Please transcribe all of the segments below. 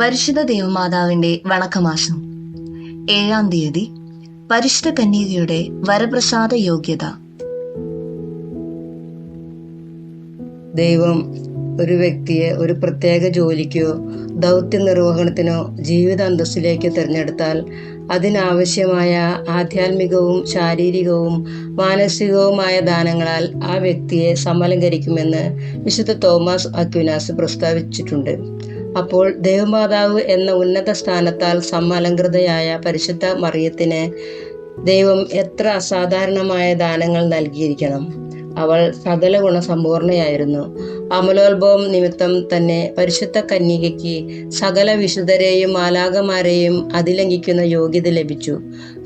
പരിശുദ്ധ ദേവമാതാവിന്റെ വണക്കമാസം. ഏഴാം തീയതി പരിശുദ്ധ കന്യകയുടെ വരപ്രസാദ യോഗ്യത. ദൈവം ഒരു വ്യക്തിയെ ഒരു പ്രത്യേക ജോലിക്കോ ദൗത്യ നിർവഹണത്തിനോ ജീവിത അന്തസ്സിലേക്ക് തിരഞ്ഞെടുത്താൽ അതിനാവശ്യമായ ആധ്യാത്മികവും ശാരീരികവും മാനസികവുമായ ദാനങ്ങളാൽ ആ വ്യക്തിയെ സമലങ്കരിക്കുമെന്ന് വിശുദ്ധ തോമസ് അക്വിനാസ് പ്രസ്താവിച്ചിട്ടുണ്ട്. അപ്പോൾ ദേവമാതാവ് എന്ന ഉന്നത സ്ഥാനത്താൽ സമ്മലങ്കൃതയായ പരിശുദ്ധ മറിയത്തിന് ദൈവം എത്ര അസാധാരണമായ ദാനങ്ങൾ നൽകിയിരിക്കണം. അവൾ സകല ഗുണസമ്പൂർണയായിരുന്നു. അമലോത്ഭവം നിമിത്തം തന്നെ പരിശുദ്ധ കന്യകയ്ക്ക് സകല വിശുദ്ധരെയും മാലാകമാരെയും അതിലംഘിക്കുന്ന യോഗ്യത ലഭിച്ചു.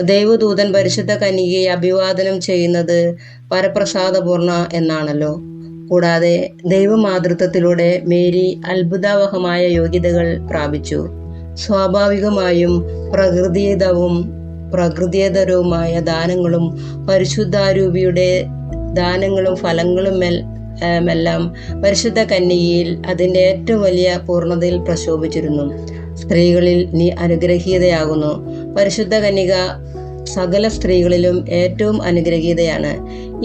ദൈവദൂതൻ പരിശുദ്ധ കന്യകയെ അഭിവാദനം ചെയ്യുന്നത് പരപ്രസാദപൂർണ എന്നാണല്ലോ. കൂടാതെ ദൈവമാതൃത്വത്തിലൂടെ മേരി അത്ഭുതാവഹമായ യോഗ്യതകൾ പ്രാപിച്ചു. സ്വാഭാവികമായും പ്രകൃതിയതവും പ്രകൃതിയതരവുമായ ദാനങ്ങളും പരിശുദ്ധാരൂപിയുടെ ദാനങ്ങളും ഫലങ്ങളും എല്ലാം പരിശുദ്ധ കന്യകയിൽ അതിന്റെ ഏറ്റവും വലിയ പൂർണതയിൽ പ്രശോഭിച്ചിരുന്നു. സ്ത്രീകളിൽ നീ അനുഗ്രഹീതയാകുന്നു. പരിശുദ്ധ കന്യക സകല സ്ത്രീകളിലും ഏറ്റവും അനുഗ്രഹീതയാണ്.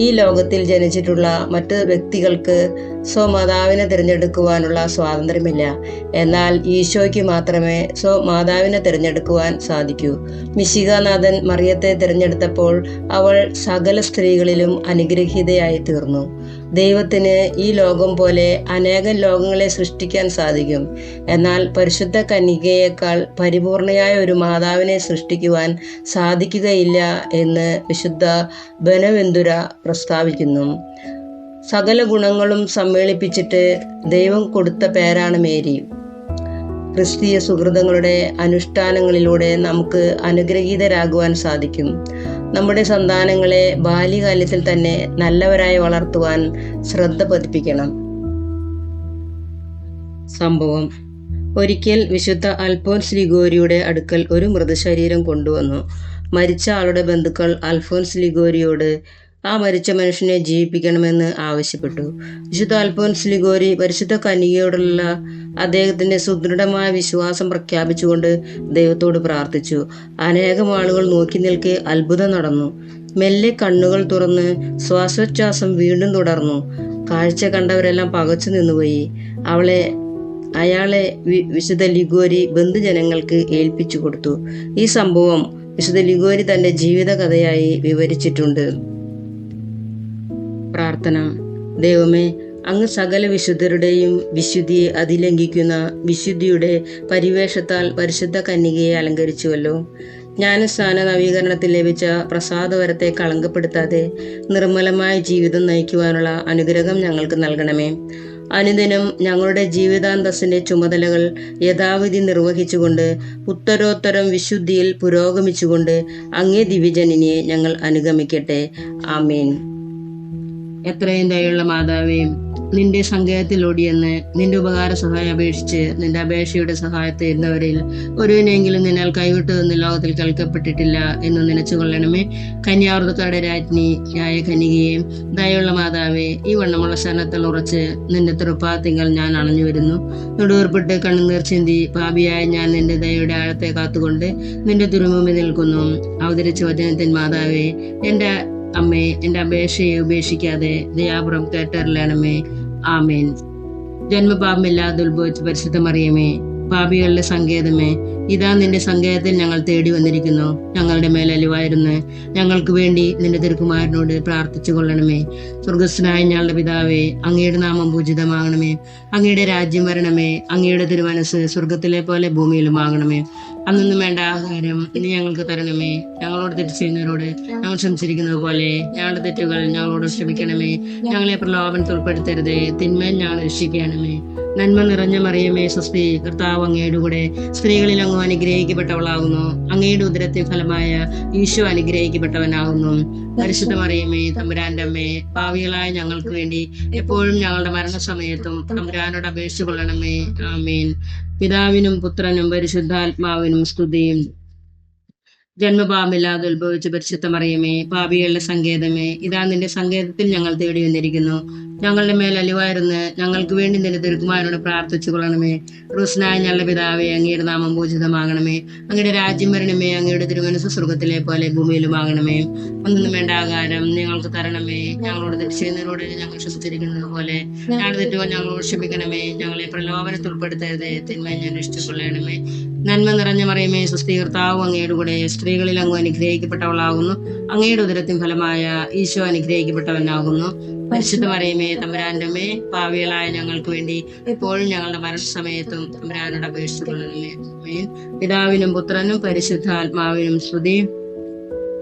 ഈ ലോകത്തിൽ ജനിച്ചിട്ടുള്ള മറ്റ് വ്യക്തികൾക്ക് സ്വമാതാവിനെ തിരഞ്ഞെടുക്കുവാനുള്ള സ്വാതന്ത്ര്യമില്ല. എന്നാൽ ഈശോയ്ക്ക് മാത്രമേ സ്വമാതാവിനെ തിരഞ്ഞെടുക്കുവാൻ സാധിക്കൂ. മിശികാനാഥൻ മറിയത്തെ തിരഞ്ഞെടുത്തപ്പോൾ അവൾ സകല സ്ത്രീകളിലും അനുഗ്രഹീതയായി തീർന്നു. ദൈവത്തിന് ഈ ലോകം പോലെ അനേകം ലോകങ്ങളെ സൃഷ്ടിക്കാൻ സാധിക്കും. എന്നാൽ പരിശുദ്ധ കന്യകയേക്കാൾ പരിപൂർണയായ ഒരു മാതാവിനെ സൃഷ്ടിക്കുവാൻ സാധിക്കുകയില്ല എന്ന് വിശുദ്ധ ബനവെന്തുര പ്രസ്താവിക്കുന്നു. സകല ഗുണങ്ങളും സമ്മേളിപ്പിച്ചിട്ട് ദൈവം കൊടുത്ത പേരാണ് മേരി. ക്രിസ്തീയ സുഹൃതങ്ങളുടെ അനുഷ്ഠാനങ്ങളിലൂടെ നമുക്ക് അനുഗ്രഹീതരാകുവാൻ സാധിക്കും. നമ്മുടെ സന്താനങ്ങളെ ബാല്യകാലത്തിൽ തന്നെ നല്ലവരായി വളർത്തുവാൻ ശ്രദ്ധ പതിപ്പിക്കണം. സംഭവം. ഒരിക്കൽ വിശുദ്ധ അൽഫോൻസ് ലിഗോരിയുടെ അടുക്കൽ ഒരു മൃതശരീരം കൊണ്ടുവന്നു. മരിച്ച ആളുടെ ബന്ധുക്കൾ അൽഫോൻസ് ലിഗോരിയോട് ആ മരിച്ച മനുഷ്യനെ ജീവിപ്പിക്കണമെന്ന് ആവശ്യപ്പെട്ടു. വിശുദ്ധ അൽഫോൻസ് ലിഗോരി പരിശുദ്ധ കനികയോടുള്ള അദ്ദേഹത്തിന്റെ സുദൃഢമായ വിശ്വാസം പ്രഖ്യാപിച്ചുകൊണ്ട് ദൈവത്തോട് പ്രാർത്ഥിച്ചു. അനേകം ആളുകൾ നോക്കി നിൽക്കെ അത്ഭുതം നടന്നു. മെല്ലെ കണ്ണുകൾ തുറന്ന് ശ്വാസോച്ഛ്വാസം വീണ്ടും തുടർന്നു. കാഴ്ച കണ്ടവരെല്ലാം പകച്ചു നിന്നുപോയി. അവളെ അയാളെ വിശുദ്ധ ലിഗോരി ബന്ധുജനങ്ങൾക്ക് ഏൽപ്പിച്ചു കൊടുത്തു. ഈ സംഭവം വിശുദ്ധ ലിഗോരി തന്റെ ജീവിതകഥയായി വിവരിച്ചിട്ടുണ്ട്. പ്രാർത്ഥന. ദൈവമേ അങ്ങ് സകല വിശുദ്ധരുടെയും വിശുദ്ധിയെ അതിലംഘിക്കുന്ന വിശുദ്ധിയുടെ പരിവേഷത്താൽ പരിശുദ്ധ കന്യകയെ അലങ്കരിച്ചുവല്ലോ. ജ്ഞാനസ്ഥാന നവീകരണത്തിൽ ലഭിച്ച പ്രസാദവരത്തെ കളങ്കപ്പെടുത്താതെ നിർമ്മലമായ ജീവിതം നയിക്കുവാനുള്ള അനുഗ്രഹം ഞങ്ങൾക്ക് നൽകണമേ. അനുദിനം ഞങ്ങളുടെ ജീവിതാന്തസ്സിന്റെ ചുമതലകൾ യഥാവിധി നിർവഹിച്ചുകൊണ്ട് ഉത്തരോത്തരം വിശുദ്ധിയിൽ പുരോഗമിച്ചുകൊണ്ട് അങ്ങേ ദിവ്യജനനിയെ ഞങ്ങൾ അനുഗമിക്കട്ടെ. ആമീൻ. എത്രയും ദയുള്ള മാതാവേ നിന്റെ സങ്കേതത്തിൽ ഓടിയെന്ന് നിന്റെ ഉപകാര സഹായം അപേക്ഷിച്ച് നിന്റെ അപേക്ഷയുടെ സഹായത്തെ ഇരുന്നവരിൽ ഒരുവിനെങ്കിലും നിന്നാൽ കൈവിട്ടതെന്ന് ലോകത്തിൽ കേൾക്കപ്പെട്ടിട്ടില്ല എന്ന് നനച്ചു കൊള്ളണമേ. കന്യാവൃതക്കാരുടെ രാജ്ഞി ആയ കനികയും ദയുള്ള മാതാവേ ഈ വണ്ണമുള്ള ശരണത്തിൽ ഉറച്ച് നിന്റെ തൃപ്പാത്തിങ്കൾ ഞാൻ അണഞ്ഞു വരുന്നു. നൊടുവേർപ്പെട്ട് കണ്ണുനീർ ചിന്തി പാപിയായ ഞാൻ നിന്റെ ദയയുടെ ആഴത്തെ കാത്തുകൊണ്ട് നിന്റെ തുരുമുമ്പിൽ നിൽക്കുന്നു. അവതരിച്ച വചനത്തിൻ മാതാവേ എന്റെ അമ്മേ എന്റെ അപേക്ഷയെ ഉപേക്ഷിക്കാതെ ദയാപുറം കേട്ടറിയണമേ ആമേൻ. ജന്മപാപമില്ലാതെ ഉത്ഭവിച്ച പരിശുദ്ധമറിയമേ പാപികളുടെ സങ്കേതമേ ഇതാ നിന്റെ സങ്കേതത്തിൽ ഞങ്ങൾ തേടി വന്നിരിക്കുന്നു. ഞങ്ങളുടെ മേൽ അലിവായിരുന്നു ഞങ്ങൾക്ക് വേണ്ടി നിന്റെ തിരുക്കുമാരനോട് പ്രാർത്ഥിച്ചു കൊള്ളണമേ. സ്വർഗസ്നായ ഞങ്ങളുടെ പിതാവേ അങ്ങയുടെ നാമം പൂജിതമാകണമേ. അങ്ങയുടെ രാജ്യം വരണമേ. അങ്ങയുടെ തിരുമനസ് സ്വർഗത്തിലെ പോലെ ഭൂമിയിലും ആകണമേ. അന്നൊന്നും വേണ്ട ആഹാരം ഇനി ഞങ്ങൾക്ക് തരണമേ. ഞങ്ങളോട് തെറ്റ് ചെയ്യുന്നവരോട് ഞങ്ങൾ ക്ഷമിച്ചിരിക്കുന്നത് പോലെ. ഞങ്ങളുടെ തെറ്റുകൾ ഞങ്ങളോട് ക്ഷമിക്കണമേ. ഞങ്ങളെ പ്രലോഭനത്തിൽ ഉൾപ്പെടുത്തരുതേ. തിന്മയിൽ ഞങ്ങൾ രക്ഷിക്കണമേ. നന്മ നിറഞ്ഞ മറിയമേ സ്വസ്തി കർത്താവ് അങ്ങയുടെ കൂടെ സ്ത്രീകളിൽ അങ്ങ് അനുഗ്രഹിക്കപ്പെട്ടവളാകുന്നു. അങ്ങയുടെ ഉദരത്തെ ഫലമായ ഈശോ അനുഗ്രഹിക്കപ്പെട്ടവനാകുന്നു. പരിശുദ്ധ മറിയമേ തമ്പുരാന്റെ അമ്മേ ഭാവികളായ ഞങ്ങൾക്ക് വേണ്ടി എപ്പോഴും ഞങ്ങളുടെ മരണസമയത്തും തമ്പുരാനോട് അപേക്ഷിച്ചു കൊള്ളണമേ. ആമീൻ. പിതാവിനും പുത്രനും പരിശുദ്ധാത്മാവിനും സ്തുതിയും. ജന്മപാപമില്ലാതെ ഉത്ഭവിച്ച പരിശുദ്ധമറിയമേ പാപികളുടെ സങ്കേതമേ ഇതാ നിന്റെ സങ്കേതത്തിൽ ഞങ്ങൾ തേടി വന്നിരിക്കുന്നു. ഞങ്ങളുടെ മേൽ അലിവായിരുന്ന് ഞങ്ങൾക്ക് വേണ്ടി നിന്റെ തിരുക്കുമാരനോട് പ്രാർത്ഥിച്ചു കൊള്ളണമേ. റുസ്നായ ഞങ്ങളുടെ പിതാവേ അങ്ങയുടെ നാമം പൂജിതമാകണമേ അങ്ങയുടെ രാജ്യം വരണമേ അങ്ങയുടെ തിരുമനസ് സ്വർഗത്തിലെ പോലെ ഭൂമിയിലുമാകണമേ. ഒന്നും വേണ്ട ആകാരം ഞങ്ങൾക്ക് തരണമേ. ഞങ്ങളോട് ദക്ഷിണരോട് ഞങ്ങൾ ശ്വസിച്ചിരിക്കുന്നത് പോലെ ഞങ്ങളുടെ തെറ്റുകൾ ഞങ്ങളോട് ക്ഷമിക്കണമേ. ഞങ്ങളെ പ്രലോഭനത്തിൽ ഉൾപ്പെടുത്തരുതേ. തിന്മ ഞാൻ രക്ഷിച്ചുകൊള്ളണമേ. നന്മ നിറഞ്ഞ മറിയമേ സുസ്ഥീകർത്താവും അങ്ങയുടെ കൂടെ സ്ത്രീകളിൽ അങ്ങ് അനുഗ്രഹിക്കപ്പെട്ടവളാകുന്നു. അങ്ങയുടെ ഉദരത്തിൻ ഫലമായ ഈശോ അനുഗ്രഹിക്കപ്പെട്ടവനാകുന്നു. പരിശുദ്ധ മറിയമേ തമ്പുരാന്റെ മേ പാവികളായ ഞങ്ങൾക്ക് വേണ്ടി എപ്പോഴും ഞങ്ങളുടെ മരണസമയത്തും തമ്പുരാനോട് അപേക്ഷിച്ചുകൊള്ളണമേ. പിതാവിനും പുത്രനും പരിശുദ്ധ ആത്മാവിനും സ്തുതി.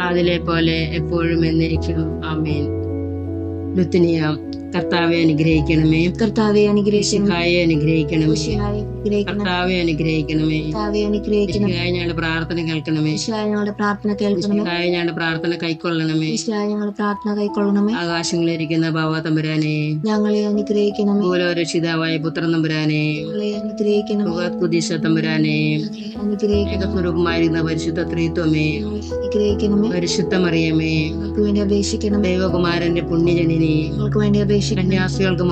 അതിലെ പോലെ എപ്പോഴും എന്നിരിക്കും. ആമേൻ. ലുത്തിനിയ കർത്താവെ അനുഗ്രഹിക്കണമേ. കർത്താവെ അനുഗ്രഹിക്കായെ അനുഗ്രഹിക്കണമേ. കർത്താവെ അനുഗ്രഹിക്കണമേ. കർത്താവെ അനുഗ്രഹിക്കണം യേശുക്കായ ഞങ്ങളുടെ പ്രാർത്ഥന കേൾക്കണമേ. ഞങ്ങളുടെ പ്രാർത്ഥന കേൾക്കണമേ. ഞങ്ങളുടെ പ്രാർത്ഥന കൈക്കൊള്ളണമേ. ഞങ്ങളുടെ പ്രാർത്ഥന കൈക്കൊള്ളണമേ. ആകാശങ്ങളിലിരിക്കുന്ന ബാബ തമ്പുരാനെ. ഞങ്ങളെ അനുഗ്രഹിക്കണമേ. ഓരോ രക്ഷിതാവായ പുത്രൻ തമ്പുരാനെ. അനുഗ്രഹിക്കണമേ. അനുഗ്രഹിക്കണം പരിശുദ്ധ ത്രീത്വമേ. അനുഗ്രഹിക്കണമേ. പരിശുദ്ധമറിയമേ അപേക്ഷിക്കണം ദൈവകുമാരന്റെ പുണ്യജനിനെ. ഞങ്ങൾക്ക് വേണ്ടി അപേക്ഷിക്കണം കന്യാസ്ത്രീകൾക്ക്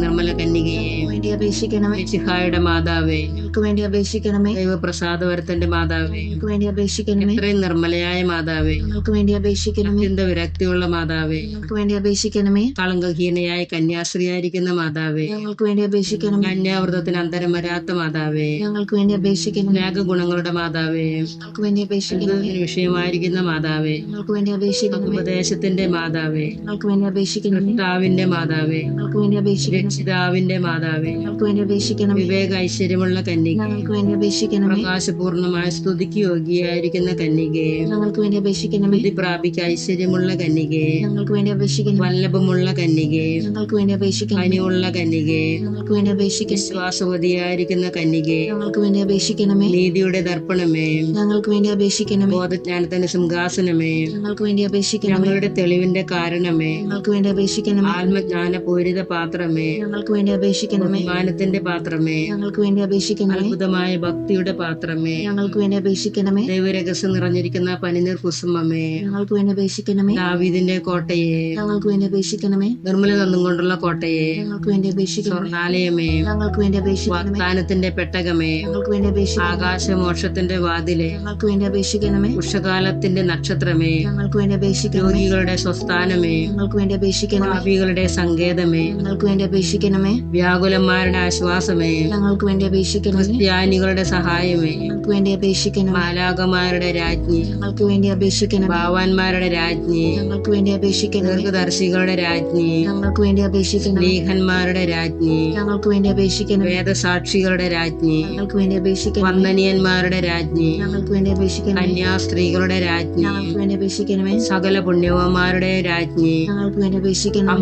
നിർമ്മല കന്യകയെ വേണ്ടി അപേക്ഷിക്കണമേ ചിഹായുടെ മാതാവേ ഞങ്ങൾക്ക് വേണ്ടി അപേക്ഷിക്കണമേ ദൈവപ്രസാദവരത്തിന്റെ മാതാവേ ഞങ്ങൾക്ക് വേണ്ടി അപേക്ഷിക്കണമേ ഇത്രയും നിർമ്മലയായ മാതാവേ ഞങ്ങൾക്ക് വേണ്ടി അപേക്ഷിക്കണമേ അത്യന്ത വിരക്തിയുള്ള മാതാവേ ഞങ്ങൾക്ക് വേണ്ടി അപേക്ഷിക്കണമേ കളങ്കഹീനയായ കന്യാസ്ത്രീയായിരിക്കുന്ന മാതാവേ ഞങ്ങൾക്ക് വേണ്ടി അപേക്ഷിക്കണം കന്യാവൃതത്തിന് അന്തരം വരാത്ത മാതാവേ ഞങ്ങൾക്ക് വേണ്ടി അപേക്ഷിക്കണം സ്നേഹ ഗുണങ്ങളുടെ മാതാവേ ഞങ്ങൾക്ക് വേണ്ടി അപേക്ഷിക്കണമേ ഇതിന് വിഷയമായിരിക്കുന്ന മാതാവേ ഞങ്ങൾക്ക് വേണ്ടി അപേക്ഷിക്കണം ഉപദേശത്തിന്റെ മാതാവേ ഞങ്ങൾക്ക് വേണ്ടി അപേക്ഷിക്കണം കർത്താവിന്റെ മാതാവേ ഞങ്ങൾക്ക് വേണ്ടി അപേക്ഷിക്കണം രക്ഷിതാവിന്റെ മാതാവേ ഞങ്ങൾക്ക് വേണ്ടി അപേക്ഷിക്കണം വിവേക ഐശ്വര്യമുള്ള കന്യക ഞങ്ങൾക്ക് വേണ്ടി അപേക്ഷിക്കണം പ്രകാശപൂർണമായ സ്തുതിക്ക് യോഗ്യയായിരിക്കുന്ന കന്യകയെ ഞങ്ങൾക്ക് വേണ്ടി അപേക്ഷിക്കണം വിധി പ്രാപിക്ക ഐശ്വര്യമുള്ള കന്യകയെ ഞങ്ങൾക്ക് വേണ്ടി അപേക്ഷിക്കണം വല്ലഭമുള്ള കന്യകയെ ഞങ്ങൾക്ക് വേണ്ടി അപേക്ഷിക്കണം അനിയുള്ള കന്യകയെ ഞങ്ങൾക്ക് വേണ്ടി അപേക്ഷിക്കണം വിശ്വാസവതിയായിരിക്കുന്ന കന്യകയെ ഞങ്ങൾക്ക് വേണ്ടി അപേക്ഷിക്കണമേ നീതിയുടെ ദർപ്പണമേ ഞങ്ങൾക്ക് വേണ്ടി അപേക്ഷിക്കണമേ ബോധജ്ഞാനത്തിന്റെ സിംഹാസനമേ ഞങ്ങൾക്ക് വേണ്ടി അപേക്ഷിക്കണം ഞങ്ങളുടെ തെളിവിന്റെ കാരണമേ ഞങ്ങൾക്ക് വേണ്ടി അപേക്ഷിക്കണം ആത്മജ്ഞാന പൂരിത പാത്രമേ ഞങ്ങൾക്ക് വേണ്ടി അപേക്ഷിക്കണമേ ബഹുമാനത്തിന്റെ പാത്രമേ ഞങ്ങൾക്ക് വേണ്ടി അപേക്ഷിക്കണമേ അത്ഭുതമായ ഭക്തിയുടെ പാത്രമേ ഞങ്ങൾക്ക് വേണ്ടി അപേക്ഷിക്കണമേ ദൈവരഹസ്യം നിറഞ്ഞിരിക്കുന്ന പനിനീർ കുസുമമേ ഞങ്ങൾക്ക് വേണ്ടി അപേക്ഷിക്കണമേ ദാവീദിന്റെ കോട്ടയെ ഞങ്ങൾക്ക് വേണ്ടി അപേക്ഷിക്കണമേ നിർമ്മല തന്നും കൊണ്ടുള്ള കോട്ടയെ ഞങ്ങൾക്ക് വേണ്ടി അപേക്ഷിക്കണം സ്വർണാലയമേ ഞങ്ങൾക്ക് വേണ്ടി അപേക്ഷിക്കണം വാഗ്ദാനത്തിന്റെ പെട്ടകമേ ഞങ്ങൾക്ക് വേണ്ടി അപേക്ഷിക്കണം ആകാശമോക്ഷത്തിന്റെ വാതിലെ ഞങ്ങൾക്ക് വേണ്ടി അപേക്ഷിക്കണമേ ഉഷകാലത്തിന്റെ നക്ഷത്രമേ ഞങ്ങൾക്ക് വേണ്ടി അപേക്ഷിക്കണം രോഗികളുടെ സ്വസ്ഥാനമേ ഞങ്ങൾക്ക് വേണ്ടി അപേക്ഷിക്കണം പാപികളുടെ സങ്കേതമേ ഞങ്ങൾക്ക് വേണ്ടി അപേക്ഷിക്കണമേ വ്യാകുലന്മാരുടെ ആശ്വാസമേ ഞങ്ങൾക്ക് വേണ്ടി അപേക്ഷിക്കണമേ ക്രിസ്ത്യാനികളുടെ സഹായമേ ഞങ്ങൾക്ക് വേണ്ടി അപേക്ഷിക്കണം മാലാകമാരുടെ രാജ്ഞി ഞങ്ങൾക്ക് വേണ്ടി അപേക്ഷിക്കണം ഭാവാന്മാരുടെ രാജ്ഞി ഞങ്ങൾക്ക് വേണ്ടി അപേക്ഷിക്കണം ദീർഘദർശികളുടെ രാജ്ഞി ഞങ്ങൾക്ക് വേണ്ടി അപേക്ഷിക്കണം ലേഖന്മാരുടെ രാജ്ഞി ഞങ്ങൾക്ക് വേണ്ടി അപേക്ഷിക്കണം വേദസാക്ഷികളുടെ രാജ്ഞി ഞങ്ങൾക്ക് വേണ്ടി അപേക്ഷിക്കണം വന്ദനീയന്മാരുടെ രാജ്ഞി ഞങ്ങൾക്ക് വേണ്ടി അപേക്ഷിക്കണം കന്യാസ്ത്രീകളുടെ രാജ്ഞി ഞങ്ങൾക്ക് വേണ്ടി അപേക്ഷിക്കണമേ സകല പുണ്യവന്മാരുടെ രാജ്ഞി ഞങ്ങൾക്ക് വേണ്ടി അപേക്ഷിക്കണമേ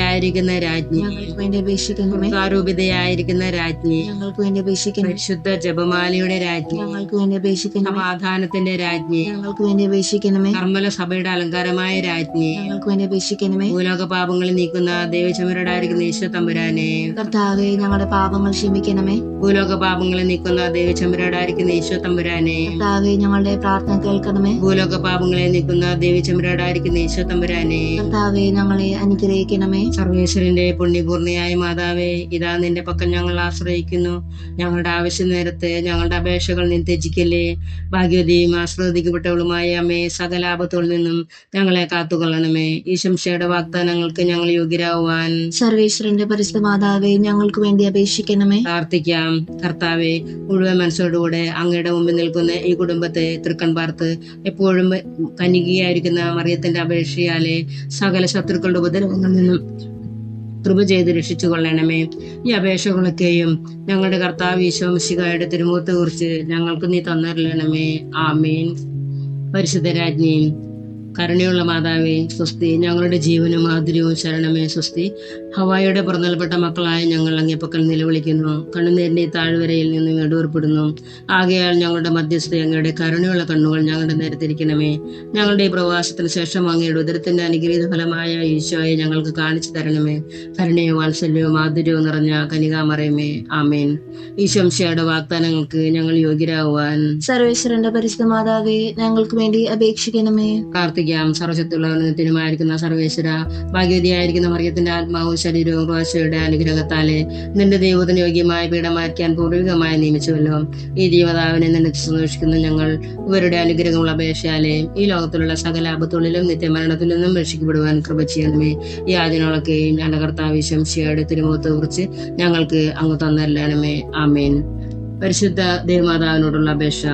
അമലോത്ഭവയായിരിക്കുന്ന രാജ്ഞി. ഞങ്ങൾക്ക് വേണ്ടി അപേക്ഷിക്കണമേ. ആരോപിതയായിരിക്കുന്ന രാജ്ഞി. ഞങ്ങൾക്ക് വേണ്ടി അപേക്ഷിക്കണമേ. പരിശുദ്ധ ജപമാലയുടെ രാജ്ഞി. ഞങ്ങൾക്ക് വേണ്ടി അപേക്ഷിക്കണമേ. സമാധാനത്തിന്റെ രാജ്ഞി. ഞങ്ങൾക്ക് വേണ്ടി അപേക്ഷിക്കണമേ. കർമ്മല സഭയുടെ അലങ്കാരമായ രാജ്ഞി. ഞങ്ങൾക്ക് വേണ്ടി അപേക്ഷിക്കണമേ. ഭൂലോക പാപങ്ങളിൽ നീക്കുന്ന ദൈവചമരടായിരിക്കുന്ന ഈശോ തമ്പുരാനെ. കർത്താവെ ഞങ്ങളുടെ പാപങ്ങൾ ക്ഷമിക്കണമേ. ഭൂലോക പാപങ്ങളിൽ നീക്കുന്ന ദൈവചമരടായിരിക്കുന്ന ഈശോ തമ്പുരാനെ. കർത്താവെ ഞങ്ങളുടെ പ്രാർത്ഥന കേൾക്കണമേ. ഭൂലോക പാപങ്ങളെ നീക്കുന്ന ദൈവചമരടായിരിക്കുന്ന ഈശോ തമ്പുരാനെ. കർത്താവെ ഞങ്ങളെ അനുഗ്രഹിക്കണമേ. സർവേശ്വരന്റെ പുണ്യപൂർണിയായ മാതാവേ ഇതാ നിന്റെ പക്കൽ ഞങ്ങൾ ആശ്രയിക്കുന്നു. ഞങ്ങളുടെ ആവശ്യ നേരത്ത് ഞങ്ങളുടെ അപേക്ഷകൾ നീ ത്യജിക്കല്ലേ. ഭാഗ്യവതിയും ആശ്രവദിക്കപ്പെട്ടവളുമായ അമ്മേ സകല ആപത്തുകളിൽ നിന്നും ഞങ്ങളെ കാത്തുകൊള്ളണമേ. ഈ ശംശയുടെ വാഗ്ദാനങ്ങൾക്ക് ഞങ്ങൾ യോഗ്യരാകുവാൻ സർവേശ്വരന്റെ പരിസ്ഥ മാതാവേ ഞങ്ങൾക്ക് വേണ്ടി അപേക്ഷിക്കണമേ. പ്രാർത്ഥിക്കാം. കർത്താവെ മുഴുവൻ മനസ്സോടുകൂടെ അങ്ങയുടെ മുമ്പിൽ നിൽക്കുന്ന ഈ കുടുംബത്തെ തൃക്കൺ പാർത്ത് എപ്പോഴും കന്യകയായിരിക്കുന്ന മറിയത്തിന്റെ അപേക്ഷയാലെ സകല ശത്രുക്കളുടെ ഉപദ്രവങ്ങളിൽ നിന്നും കൃപ ചെയ്ത് രക്ഷിച്ചു കൊള്ളണമേ ഈ അപേക്ഷകളൊക്കെയും ഞങ്ങളുടെ കർത്താവ് ഈശോമിശികായുടെ തിരുമുഖത്തെ കുറിച്ച് ഞങ്ങൾക്ക് നീ തന്നറിയണമേ ആമീൻ. പരിശുദ്ധരാജ്ഞി കരുണയുള്ള മാതാവേ സ്വസ്തി ഞങ്ങളുടെ ജീവനും മാധുര്യവും ശരണമേ സ്വസ്തി. ഹവായുടെ പുറന്നൽപ്പെട്ട മക്കളായ ഞങ്ങൾ അങ്ങേപ്പക്കൽ നിലവിളിക്കുന്നു. കണ്ണുനീരിന്റെ താഴ്വരയിൽ നിന്ന് ഇടൂർപ്പെടുന്നു ആകയാൽ ഞങ്ങളുടെ മധ്യസ്ഥ അങ്ങയുടെ കരുണയുള്ള കണ്ണുകൾ ഞങ്ങളുടെ നേരത്തിരിക്കണമേ. ഞങ്ങളുടെ ഈ പ്രവാസത്തിന് ശേഷം അങ്ങയുടെ ഉദരത്തിന്റെ അനുഗ്രഹീത ഫലമായ ഈശോയെ ഞങ്ങൾക്ക് കാണിച്ചു തരണമേ. കരുണയോ വാത്സല്യവും മാധുര്യവും നിറഞ്ഞ കനികാമറയമേ ആമേൻ. ഈശംശയുടെ വാഗ്ദാനങ്ങൾക്ക് ഞങ്ങൾ യോഗ്യരാകുവാൻ സർവേശ്വരന്റെ പരിശുദ്ധ മാതാവേ ഞങ്ങൾക്ക് വേണ്ടി അപേക്ഷിക്കണമേ. പ്രാർത്ഥിക്കാം സർവശക്തിയുള്ളവനത്തിനുമായിരിക്കുന്ന സർവേശ്വര ഭാഗ്യവതിയായിരിക്കുന്ന മറിയത്തിന്റെ ആത്മാവും ശരീരവും ക്രോശയുടെ അനുഗ്രഹത്താലെ നിന്റെ ദൈവത്തിന് യോഗ്യമായ പീഠമാക്കാൻ പൂർവികമായി നിയമിച്ചുവല്ലോ. ഈ ദൈവതാവിനെ നിന്നെ സന്തോഷിക്കുന്ന ഞങ്ങൾ ഇവരുടെ അനുഗ്രഹമുള്ള അപേക്ഷയാലെ ഈ ലോകത്തിലുള്ള സകല ആപത്തുകളിലും നിത്യമരണത്തിൽ നിന്നും രക്ഷിക്കപ്പെടുവാൻ കൃപ ചെയ്യണമേ. ഈ ആദ്യങ്ങളൊക്കെയും ഞങ്ങളുടെ കർത്താവ് ശംശിയുടെ തിരുമുഖത്തെ കുറിച്ച് ഞങ്ങൾക്ക് അങ്ങ് തന്നരണമേ ആമേൻ. പരിശുദ്ധ ദേവമാതാവിനോടുള്ള അപേക്ഷ.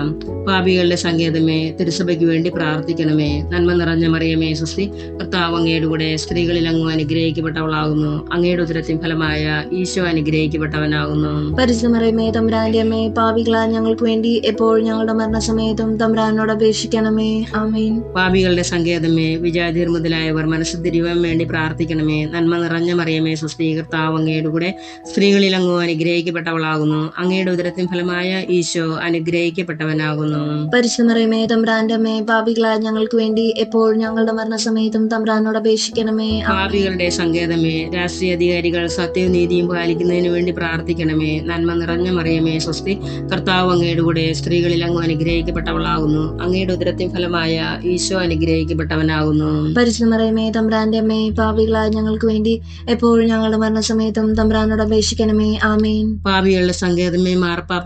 പാപികളുടെ സങ്കേതമേ തിരുസഭയ്ക്ക് വേണ്ടി പ്രാർത്ഥിക്കണമേ. നന്മ നിറഞ്ഞ മറിയമേ സുസ്തി കർത്താവ് അങ്ങയുടെ കൂടെ സ്ത്രീകളിൽ അങ്ങ് അനുഗ്രഹിക്കപ്പെട്ടവളാകുന്നു. അങ്ങയുടെ ഉദരത്തിൻ ഫലമായ ഈശോ അനുഗ്രഹിക്കപ്പെട്ടവനാകുന്നു. പരിശുദ്ധമറിയമേ തമ്പുരാന്റെ അമ്മേ പാപികളാ ഞങ്ങൾക്ക് വേണ്ടി എപ്പോഴും ഞങ്ങളുടെ മരണസമയത്തും തമ്പുരാനോട് അപേക്ഷിക്കണമേ. ആമീൻ. പാപികളുടെ സങ്കേതമേ വിജാതിർ മുതലായവർ മനസ്സ് തിരിവാൻ വേണ്ടി പ്രാർത്ഥിക്കണമേ. നന്മ നിറഞ്ഞ മറിയമേ സുസ്തി കർത്താവ് അങ്ങയുടെ കൂടെ സ്ത്രീകളിൽ അങ്ങ് അനുഗ്രഹിക്കപ്പെട്ടവളാകുന്നു. അങ്ങയുടെ ഉദരത്തിൻ ഫലമായ ഈശോ അനുഗ്രഹിക്കപ്പെട്ടവനാകുന്നു പരിശുദ്ധമേ തമ്പ്രാന്റെ അമ്മേ പാപികളായ ഞങ്ങൾക്ക് വേണ്ടി എപ്പോഴും ഞങ്ങളുടെ മരണസമയത്തും തമ്പ്രാനോട് അപേക്ഷിക്കണമേ. പാപികളുടെ സങ്കേതമേ രാഷ്ട്രീയ അധികാരികൾ സത്യവും നീതിയും പാലിക്കുന്നതിന് വേണ്ടി പ്രാർത്ഥിക്കണമേ നന്മ നിറഞ്ഞ മറിയമേ സ്വസ്തി കർത്താവ് അങ്ങയുടെ കൂടെ സ്ത്രീകളിൽ അങ്ങ് അനുഗ്രഹിക്കപ്പെട്ടവളാകുന്നു അങ്ങയുടെ ഉദരത്തിൻ ഫലമായ ഈശോ അനുഗ്രഹിക്കപ്പെട്ടവനാകുന്നു പരിശുദ്ധമറിയമേ തമ്പ്രാന്റെ അമ്മേ പാപികളായ ഞങ്ങൾക്ക് വേണ്ടി എപ്പോഴും ഞങ്ങളുടെ മരണസമയത്തും തമ്പ്രാനോട് അപേക്ഷിക്കണമേ ആമേൻ പാപികളുടെ സങ്കേതമേ മാർപ്പാപ്പ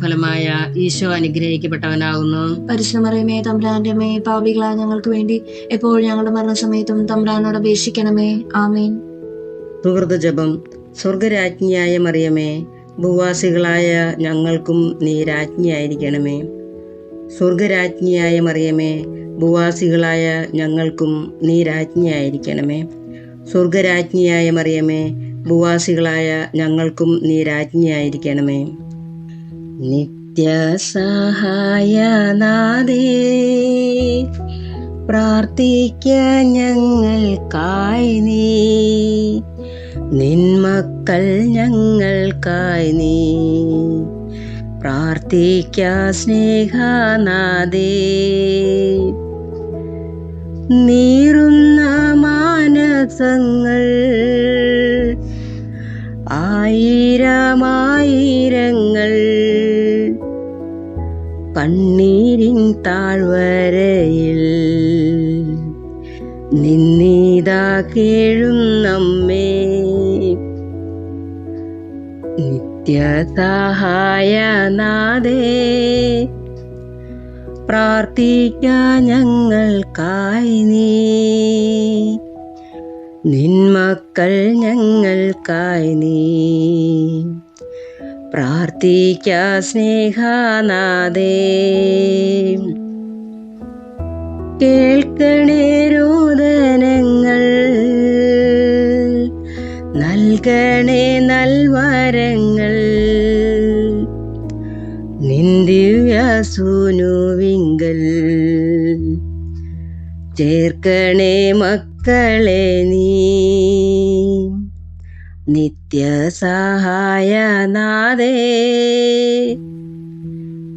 ഫലമായ ഈശോ അനുഗ്രഹിക്കപ്പെട്ടവനാകുന്നു പരിശ്രമറിയമേ തമ്പ്രാന്റെ മേ പാപികളായ ഞങ്ങൾക്ക് വേണ്ടി എപ്പോഴും ഞങ്ങളുടെ മരണസമയത്തും തമ്പ്രാനോട് അപേക്ഷിക്കണമേ. ആമേൻ. സുഹൃത ജപം. സ്വർഗരാജ്ഞിയായ മറിയമേ ഭൂവാസികളായ ഞങ്ങൾക്കും നീ രാജ്ഞിയായിരിക്കണമേ. സ്വർഗരാജ്ഞിയായ മറിയമേ ഭൂവാസികളായ ഞങ്ങൾക്കും നീ രാജ്ഞിയായിരിക്കണമേ. സ്വർഗരാജ്ഞിയായ മറിയമേ ഭൂവാസികളായ ഞങ്ങൾക്കും നീ രാജ്ഞിയായിരിക്കണമേ. നിത്യസഹായനാദേ. പ്രാർത്ഥിക്ക ഞങ്ങൾക്കായി നീ. നിന്മക്കൾ ഞങ്ങൾക്കായി നീ. പ്രാർത്ഥിക്ക സ്നേഹനാദേ. നീറുന്ന മാനസങ്ങൾ ആയിരമായിരങ്ങൾ കണ്ണീരിൻ താഴ്വരയിൽ നിന്നീതാ കേഴും നമ്മേ. നിത്യസഹായ നാദേ പ്രാർത്ഥിക്ക ഞങ്ങൾക്കായി നീ. നിന്മക്കൾ ഞങ്ങൾക്കായി നീ. പ്രാർത്ഥിക്ക സ്നേഹനാദേ കേൾക്കണേ രോദനങ്ങൾ നൽകണേ നൽവരങ്ങൾ. നിന്ദിവ്യസൂനുവിങ്കൽ. ചേർക്കണേ മക്കളെ നീ. നിത്യസഹായനാഥേ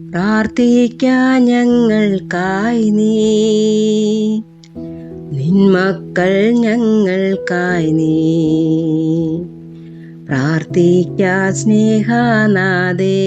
പ്രാർത്ഥിക്കാൻ ഞങ്ങൾക്കായി നീ. നിന്മക്കൾ ഞങ്ങൾക്കായി നീ. പ്രാർത്ഥിക്കാ സ്നേഹനാഥേ